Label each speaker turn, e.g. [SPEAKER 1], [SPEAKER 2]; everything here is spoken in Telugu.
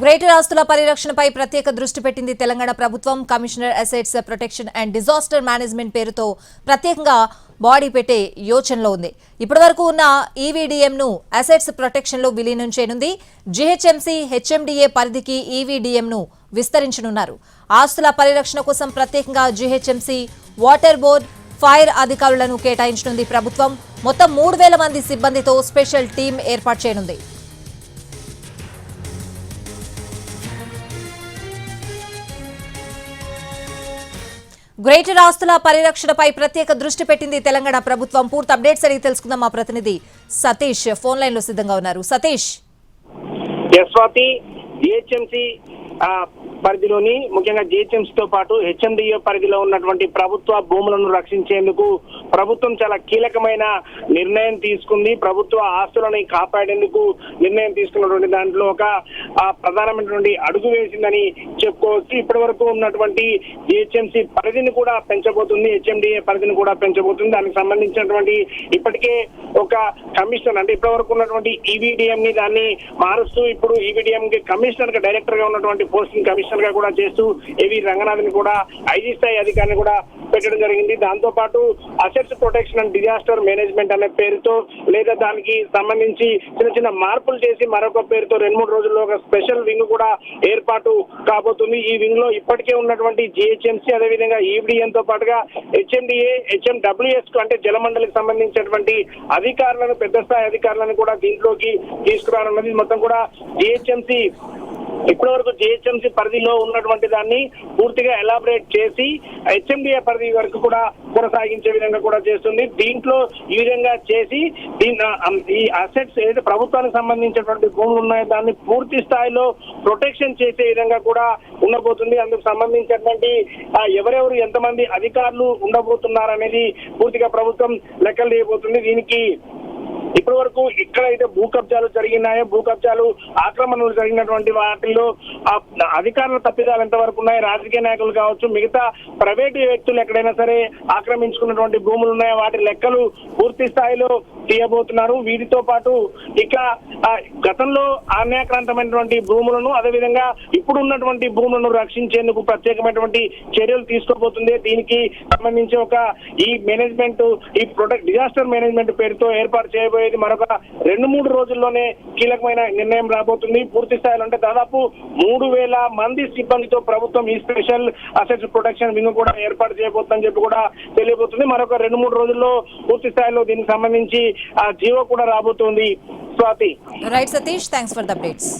[SPEAKER 1] గ్రేటర్ ఆస్తుల పరిరక్షణపై ప్రత్యేక దృష్టి పెట్టింది తెలంగాణ ప్రభుత్వం. Commissioner assets protection and disaster management పేరుతో ప్రత్యేకంగా బాడీ పెట్టే యోచనలో ఉంది. ఇప్పటివరకు ఉన్న ఈవీడీఎంను అసెట్స్ ప్రొటెక్షన్లో విలీనం చేయనుంది. జీహెచ్ఎంసీ హెచ్ఎండిఏ పరిధికి ఈవీడీఎంను విస్తరించనున్నారు. ఆస్తుల పరిరక్షణ కోసం ప్రత్యేకంగా జీహెచ్ఎంసీ వాటర్ బోర్డ్ ఫైర్ అధికారులను కేటాయించనుంది ప్రభుత్వం. మొత్తం మూడు వేల మంది సిబ్బందితో స్పెషల్ టీం ఏర్పాటు చేయనుంది. గ్రేటర్ ఆస్తుల పరిరక్షణపై ప్రత్యేక దృష్టి పెట్టింది తెలంగాణ ప్రభుత్వం. పూర్తి అప్డేట్స్ అడిగి తెలుసుకుందాం మా ప్రతినిధి సతీష్. ఫోన్ లైన్లో సిద్ధంగా ఉన్నారు. సతీష్.
[SPEAKER 2] యశ్వాతి జిహెచ్ఎంసి పరిధిలోని ముఖ్యంగా GHMC తో పాటు హెచ్ఎండిఏ పరిధిలో ఉన్నటువంటి ప్రభుత్వ భూములను రక్షించేందుకు ప్రభుత్వం చాలా కీలకమైన నిర్ణయం తీసుకుంది. ప్రభుత్వ ఆస్తులని కాపాడేందుకు నిర్ణయం తీసుకున్నటువంటి దాంట్లో ఒక ప్రధానమైనటువంటి అడుగు వేసిందని చెప్పుకోవచ్చు. ఇప్పటి వరకు ఉన్నటువంటి జిహెచ్ఎంసి పరిధిని కూడా పెంచబోతుంది. హెచ్ఎండిఏ పరిధిని కూడా పెంచబోతుంది. దానికి సంబంధించినటువంటి ఇప్పటికే ఒక కమిషన్ అంటే ఇప్పటి వరకు ఉన్నటువంటి ఈవీడిఎం ని దాన్ని మారుస్తూ ఇప్పుడు ఈవీడిఎం కి కమిషనర్గా డైరెక్టర్గా ఉన్నటువంటి పోస్టింగ్ కమిషనర్గా కూడా చేస్తూ ఏవి రంగనాథ్ని కూడా ఐజీ స్థాయి అధికారిని కూడా పెట్టడం జరిగింది. దాంతో పాటు assets protection and disaster management అనే పేరుతో లేదా దానికి సంబంధించి చిన్న చిన్న మార్పులు చేసి మరొక పేరుతో రెండు మూడు రోజుల్లో ఒక స్పెషల్ వింగ్ కూడా ఏర్పాటు కాబోతుంది. ఈ వింగ్లో ఇప్పటికే ఉన్నటువంటి జిహెచ్ఎంసీ అదేవిధంగా ఈవిడిఎం తో పాటుగా హెచ్ఎండిఏ హెచ్ఎండబ్ల్యూఎస్కు అంటే జలమండలికి సంబంధించినటువంటి అధికారులను పెద్ద స్థాయి అధికారులను కూడా దీంట్లోకి తీసుకురానున్నది. మొత్తం కూడా జిహెచ్ఎంసీ ఇప్పటి వరకు జిహెచ్ఎంసీ పరిధిలో ఉన్నటువంటి దాన్ని పూర్తిగా ఎలాబరేట్ చేసి హెచ్ఎండిఏ పరిధి వరకు కూడా కొనసాగించే విధంగా కూడా చేస్తుంది. దీంట్లో ఈ విధంగా చేసి దీని ఈ అసెట్స్ ఏదైతే ప్రభుత్వానికి సంబంధించినటువంటి భూములు ఉన్నాయో దాన్ని పూర్తి స్థాయిలో ప్రొటెక్షన్ చేసే విధంగా కూడా ఉండబోతుంది. అందుకు సంబంధించినటువంటి ఎవరెవరు ఎంతమంది అధికారులు ఉండబోతున్నారు అనేది పూర్తిగా ప్రభుత్వం లెక్కలు చేయబోతుంది దీనికి ఇప్పటి వరకు ఎక్కడైతే భూ కబ్జాలు జరిగినాయో భూ కబ్జాలు ఆక్రమణలు జరిగినటువంటి వాటిల్లో ఆ అధికారుల తప్పిదాలు ఎంతవరకు ఉన్నాయి రాజకీయ నాయకులు కావచ్చు మిగతా ప్రైవేటు వ్యక్తులు ఎక్కడైనా సరే ఆక్రమించుకున్నటువంటి భూములు ఉన్నాయో వాటి లెక్కలు పూర్తి స్థాయిలో తీయబోతున్నారు. వీటితో పాటు ఇక గతంలో అన్యాక్రాంతమైనటువంటి భూములను అదేవిధంగా ఇప్పుడు ఉన్నటువంటి భూములను రక్షించేందుకు ప్రత్యేకమైనటువంటి చర్యలు తీసుకోబోతుంది. దీనికి సంబంధించి ఒక ఈ మేనేజ్మెంట్ ఈ ప్రొటెక్ట్ డిజాస్టర్ మేనేజ్మెంట్ పేరుతో ఏర్పాటు అనేది మరొక రెండు మూడు రోజుల్లోనే కీలకమైన నిర్ణయం రాబోతుంది. పూర్తి స్థాయిలో అంటే దాదాపు మూడు వేల మంది సిబ్బందితో ప్రభుత్వం ఈ స్పెషల్ అసెట్స్ ప్రొటెక్షన్ వింగ్ కూడా ఏర్పాటు చేయబోతుందని చెప్పి కూడా తెలియబోతుంది. మరొక రెండు మూడు రోజుల్లో పూర్తి స్థాయిలో దీనికి సంబంధించి ఆ జీవో కూడా రాబోతుంది. Swathi.
[SPEAKER 1] Right Satish thanks for the updates